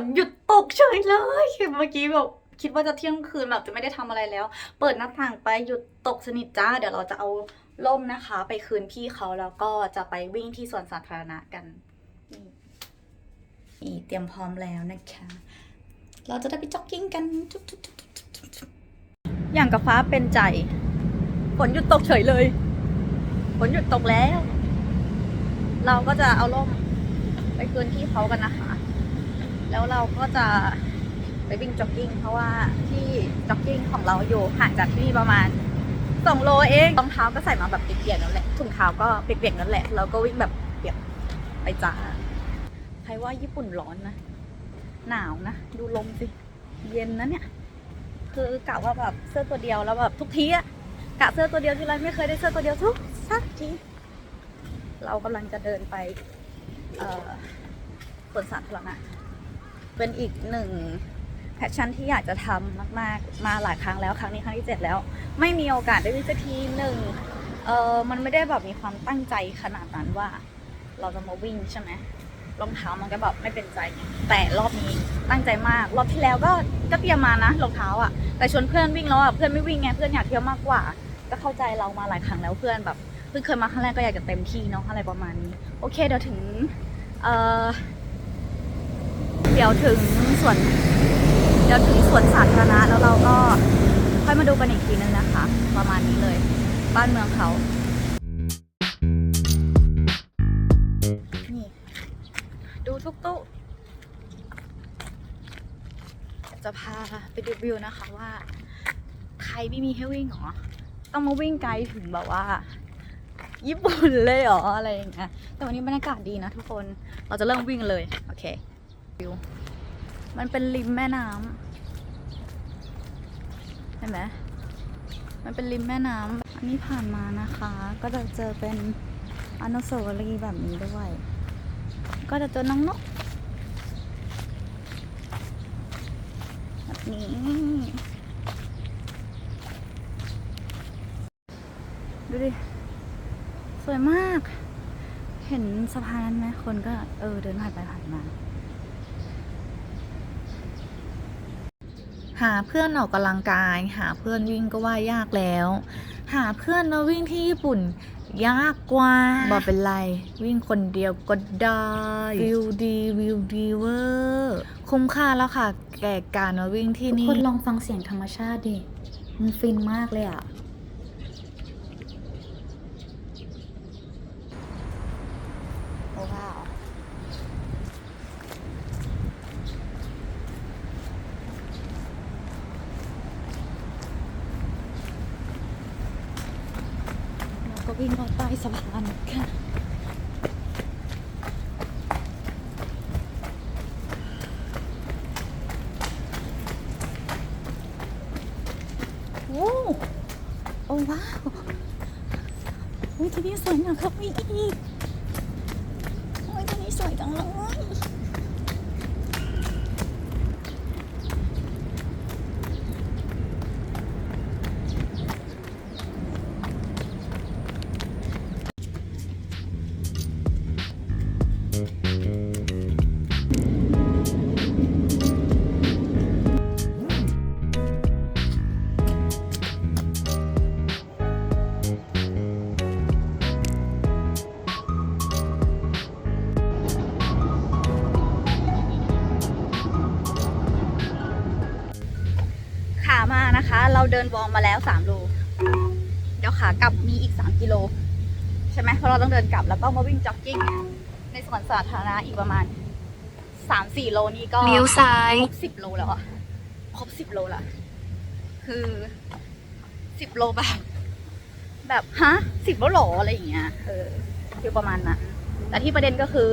นหยุดตกเฉยเลยเมื่อกี้แบบคิดว่าจะเที่ยงคืนแบบจะไม่ได้ทำอะไรแล้ว เปิดหน้าต่างไปหยุดตกสนิทจ้า เดี๋ยวเราจะเอาล่มนะคะ ไปคืนพี่เขาแล้วก็จะไปวิ่งที่สวนสาธารณะกันนี่เตรียมพร้อมแล้วนะคะ เราจะได้ไปจ็อกกิ้งกันจุ๊บจุ๊บจุ๊บอย่างกับฟ้าเป็นใจ ฝนหยุดตกเฉยเลย ฝนหยุดตกแล้ว เราก็จะเอาล่มไปคืนที่เขากันนะคะ แล้วเราก็จะไปวิ่งจ็อกกิ้งเพราะว่าที่จ็อกกิ้งของเราอยู่ห่างจากที่นี่ประมาณสองโลเองรองเท้าก็ใส่มาแบบเปียกๆนั่นแหละถุงเท้าก็เปียกๆนั่นแหละเราก็วิ่งแบบเปียกไปจ้าใครว่าญี่ปุ่นร้อนนะ หนาวนะ ดูลมสิ เย็นนะเนี่ย คือกะว่าแบบเสื้อตัวเดียวแล้วแบบทุกทีอะกะเสื้อตัวเดียวที่ไรไม่เคยได้เสื้อตัวเดียวทุกสักทีเรากำลังจะเดินไปเอ่อสวนสาธารณะ เป็นอีกหนึ่งแพชชั่นที่อยากจะทำมากๆ มาหลายครั้งแล้วครั้งนี้ครั้งที่เจ็ดแล้ว ไม่มีโอกาสได้วิ่งสักทีหนึ่งเออมันไม่ได้แบบมีความตั้งใจขนาดนั้นว่า เราจะมาวิ่งใช่ไหมรองเท้ามันก็แบบไม่เป็นใจ แต่รอบนี้ตั้งใจมาก รอบที่แล้วก็ก็เตรียมมานะรองเท้าอะ แต่ชวนเพื่อนวิ่งแล้วอะเพื่อนไม่วิ่งไงเพื่อนอยากเที่ยวมากกว่า ก็เข้าใจเรามาหลายครั้งแล้วเพื่อนแบบเพิ่งเคยมาครั้งแรกก็อยากจะเต็มที่เนาะอะไรประมาณนี้ โอเคเดี๋ยวถึงเอ่อ เดี๋ยวถึงสวนเดี๋ยวถึงสวนสาธารณะแล้วเราก็ค่อยมาดูกันอีกทีนึงนะคะ ประมาณนี้เลย บ้านเมืองเขานี่ดูทุกตู้จะพาไปดูวิวนะคะว่าไทยไม่มีให้วิ่งเหรอ ต้องมาวิ่งไกลถึงแบบว่า ญี่ปุ่นเลยเหรออะไรอย่างเงี้ยแต่วันนี้บรรยากาศดีนะทุกคนเราจะเริ่มวิ่งเลย โอเค มันเป็นริมแม่น้ำเห็นไหมมันเป็นริมแม่น้ำอันนี้ผ่านมานะคะ ก็จะเจอเป็นอนุสาวรีย์แบบนี้ด้วย ก็จะเจอน้องนกแบบนี้ดูดิ สวยมาก เห็นสะพานนั้นไหมคนก็เออเดินผ่านไปผ่านมา หาเพื่อนออกกำลังกาย หาเพื่อนวิ่งก็ว่ายากแล้ว หาเพื่อนมาวิ่งที่ญี่ปุ่น ยากกว่าบอกเป็นไร วิ่งคนเดียวก็ได้วิวดีวิวดีเวอร์คุ้มค่าแล้วค่ะ แก่การมาวิ่งที่ทุกนี่คนลองฟังเสียงธรรมชาติดิมันฟินมากเลยอะ โอ้ว้าว เราก็วิ่งลอดใต้สะพานค่ะโอ้โอ้ว้าวที่นี่สวยงามครับอีก ดินวอร์มมาแล้ว3โล เดี๋ยวขากลับมีอีก3กิโล ใช่ไหมเพราะเราต้องเดินกลับแล้วก็มาวิ่งจ็อกกิ้ง ในสวนสาธารณะอีกประมาณ3-4โลนี่ก็เลี้ยวซ้ายครบสิบโลแล้วอะครบสิบโลละคือสิบโลแบบแบบฮะสิบโลหรออะไรอย่างเงี้ยเออคือประมาณนั้นแต่ที่ประเด็นก็คือ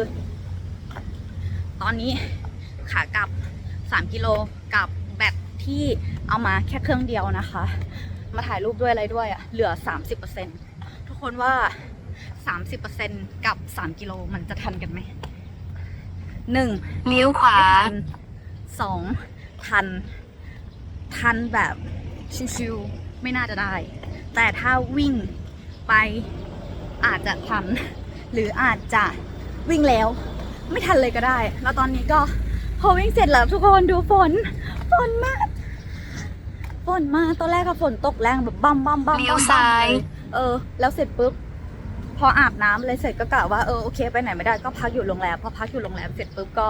ตอนนี้ขากลับสามกิโลกับแบตที่ เอามาแค่เครื่องเดียวนะคะ มาถ่ายรูปด้วยอะไรด้วยอะเหลือสามสิบเปอร์เซ็นทุกคนว่าสามสิบเปอร์เซ็นกับสามกิโลมันจะทันกันไหมหนึ่งเลี้ยวขวาไม่ทันสองทัน ทันแบบชิวๆไม่น่าจะได้ แต่ถ้าวิ่งไปอาจจะทัน หรืออาจจะวิ่งแล้ว ไม่ทันเลยก็ได้ แล้วตอนนี้ก็อวิ่งเสร็จแล้วทุกคนดูฝน ฝนมากฝ นมาตอนแรกอะฝนตกแรงแบบบัมบัมบัมเลี้ยวซ้าย เออ แล้วเสร็จปุ๊บพออาบน้ำอะไรเสร็จก็กะว่าเออโอเคไปไหนไม่ได้ก็พักอยู่โรงแรมพอพักอยู่โรงแรมเสร็จปุ๊บก็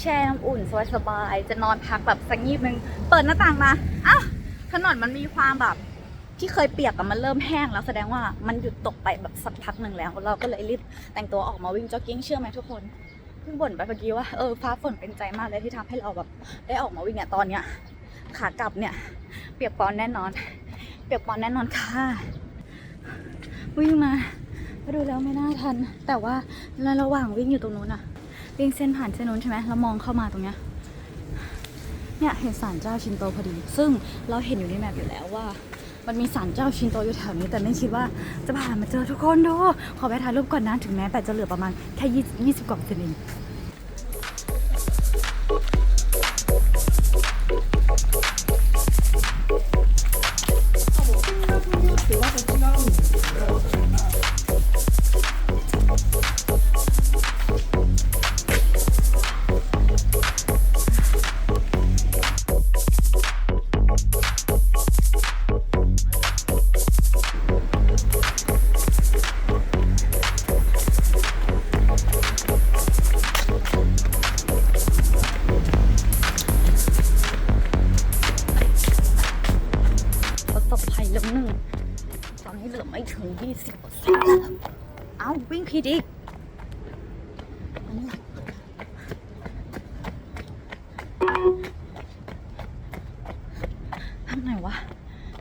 แช่น้ำอุ่นสบายๆจะนอนพักแบบสักงีบนึงเปิดหน้าต่างมาอ้าวถนนมันมีความแบบ ที่เคยเปียกอะมันเริ่มแห้งแล้วแสดงว่ามันหยุดตกไปแบบสักพักหนึ่งแล้ว เราก็เลยรีบแต่งตัวออกมาวิ่งจ็อกกิ้งเชื่อไหมทุกคนเพิ่งบ่นไปเมื่อกี้ว่าเออฟ้าฝนเป็นใจมากเลยที่ทำให้เราแบบได้ออกมาวิ่งเนี่ยตอนเนี้ย ขากลับเนี่ย เปียกปอนแน่นอน เปียกปอนแน่นอนค่ะ วิ่งมาดูแล้วไม่น่าทัน แต่ว่าในระหว่างวิ่งอยู่ตรงนู้นอะวิ่งเส้นผ่านเส้นนู้นใช่ไหมแล้วมองเข้ามาตรงเนี้ยเนี่ยเห็นศาลเจ้าชินโตพอดี ซึ่งเราเห็นอยู่ในแมปอยู่แล้วว่า มันมีศาลเจ้าชินโตอยู่แถวนี้ แต่ไม่คิดว่าจะผ่านมาเจอทุกคนดูขอไปถ่ายรูปก่อนนะถึงแม้แต่จะเหลือประมาณแค่ยี่สิบกว่าเซนต์เอง เอาวิ่งผิดอีกทางไหนวะ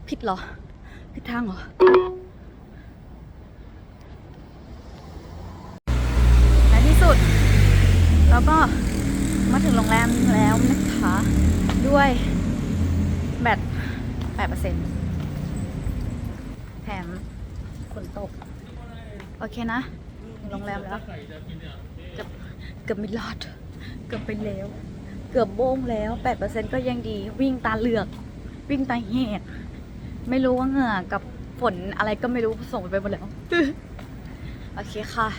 ผิดเหรอ ผิดทางเหรอในที่สุดแล้วก็มาถึงโรงแรมแล้วนะคะ ด้วยแบต8%แถมฝนตก โอเคนะโรงแรมแล้วเกือบเกือบไม่รอด เกือบไปแล้ว เกือบโบ้งแล้ว 8%ก็ยังดีวิ่งตาเหลือก วิ่งตาเหกไม่รู้ว่าเหงื่อกับฝนอะไรก็ไม่รู้ผสมไปหมดแล้ว โอเคค่ะ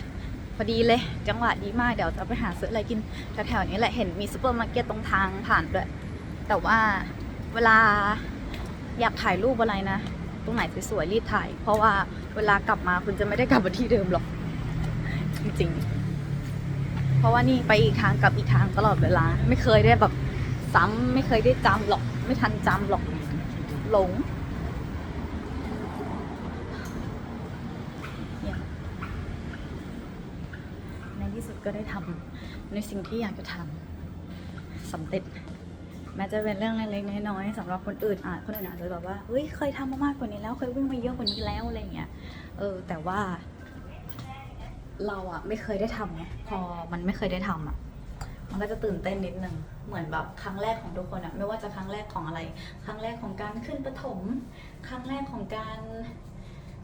พอดีเลย จังหวะดีมาก เดี๋ยวจะไปหาซื้ออะไรกินแถวๆนี้แหละ เห็นมีซูเปอร์มาร์เก็ตตรงทางผ่านด้วย แต่ว่าเวลาอยากถ่ายรูปอะไรนะ ตรงไหนสวยๆรีบถ่าย เพราะว่าเวลากลับมาคุณจะไม่ได้กลับมาที่เดิมหรอก จริงๆ เพราะว่านี่ไปอีกทางกลับอีกทางตลอดเวลา ไม่เคยได้แบบซ้ำไม่เคยได้จำหรอก ไม่ทันจำหรอกหลงในที่สุดก็ได้ทำในสิ่งที่อยากจะทำสำเร็จ แม้จะเป็นเรื่องเล็กๆน้อยๆสำหรับคนอื่นอาจคนอื่นอาจจะแบบว่าเฮ้ยเคยทำมามากกว่านี้แล้วเคยวิ่งมาเยอะกว่านี้แล้วอะไรเงี้ยเออแต่ว่า เราอะไม่เคยได้ทำไงพอมันไม่เคยได้ทำอะมันก็จะตื่นเต้นนิดนึง เหมือนแบบครั้งแรกของทุกคนอะไม่ว่าจะครั้งแรกของอะไร ครั้งแรกของการขึ้นประถม ครั้งแรกของการ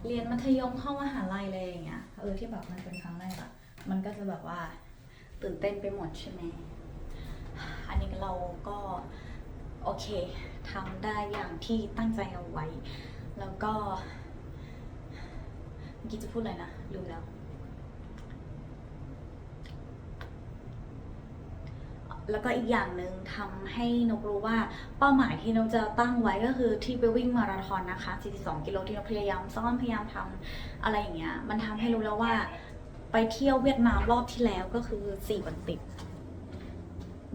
เรียนมัธยมเข้ามหาลัยอะไรอย่างเงี้ย เออที่แบบมันเป็นครั้งแรกอะมันก็จะแบบว่า ตื่นเต้นไปหมดใช่ไหม อันนี้เราก็ โอเคทำได้อย่างที่ตั้งใจเอาไว้ แล้วก็เมื่อกี้จะพูดอะไรนะลืมแล้วแล้วก็อีกอย่างหนึ่งทำให้นกรู้ว่าเป้าหมายที่นกจะตั้งไว้ก็คือที่ไปวิ่งมาราธอนนะคะ 42 กิโลที่นกพยายามซ้อมพยายามทำอะไรอย่างเงี้ย มันทำให้รู้แล้วว่า ไปเที่ยวเวียดนามรอบที่แล้วก็คือ 4 วันติด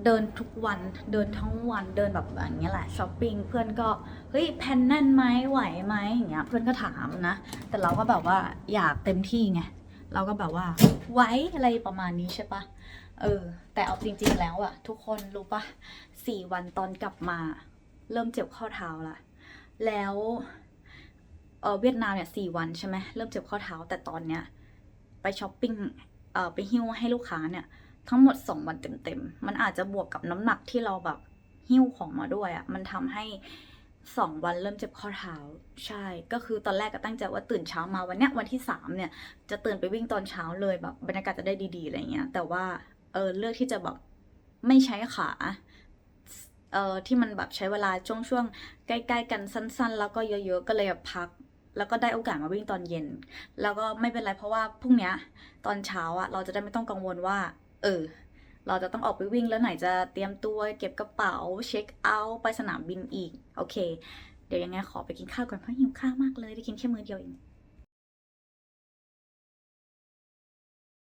เดินทุกวันเดินทั้งวันเดินแบบอย่างเงี้ยแหละช้อปปิ้งเพื่อนก็เฮ้ยแพนแน่นไหมไหวไหมอย่างเงี้ยเพื่อนก็ถามนะ แต่เราก็แบบว่าอยากเต็มที่ไงเราก็แบบว่าไหวอะไรประมาณนี้ใช่ปะเออ แต่เอาจริง ๆ แล้วอะทุกคนรู้ปะสี่วันตอนกลับมา เริ่มเจ็บข้อเท้าละแล้วเออเวียดนามเนี่ยสี่วันใช่ไหมเริ่มเจ็บข้อเท้าแต่ตอนเนี้ยไปช้อปปิ้งเออไปหิ้วให้ลูกค้าเนี่ย ทั้งหมด 2 วันเต็มๆ มันอาจจะบวกกับน้ำหนักที่เราแบบหิ้วของมาด้วยอะ่ะ มันทำให้2วันเริ่มเจ็บข้อเท้า ใช่ ก็คือตอนแรกก็ตั้งใจว่าตื่นเช้ามาวันเนี้ยวันที่3เนี่ย จะตื่นไปวิ่งตอนเช้าเลยแบบบรรยากาศจะได้ดีๆอะไรเงี้ย แต่ว่าเออเลือกที่จะแบบไม่ใช้ขาเออที่มันแบบใช้เวลาช่วงช่วงๆใกล้ๆกันสั้น ๆ แล้วก็เยอะๆก็เลยพัก แล้วก็ได้โอกาสมาวิ่งตอนเย็น แล้วก็ไม่เป็นไรเพราะว่าพรุ่งเนี้ยตอนเช้าอะเราจะได้ไม่ต้องกังวลว่า เออ เราจะต้องออกไปวิ่งแล้วไหนจะเตรียมตัวเก็บกระเป๋าเช็คเอาท์ไปสนามบินอีก โอเค เดี๋ยวยังไงขอไปกินข้าวก่อนเพราะหิวข้าวมากเลยได้กินแค่มื้อเดียวเอง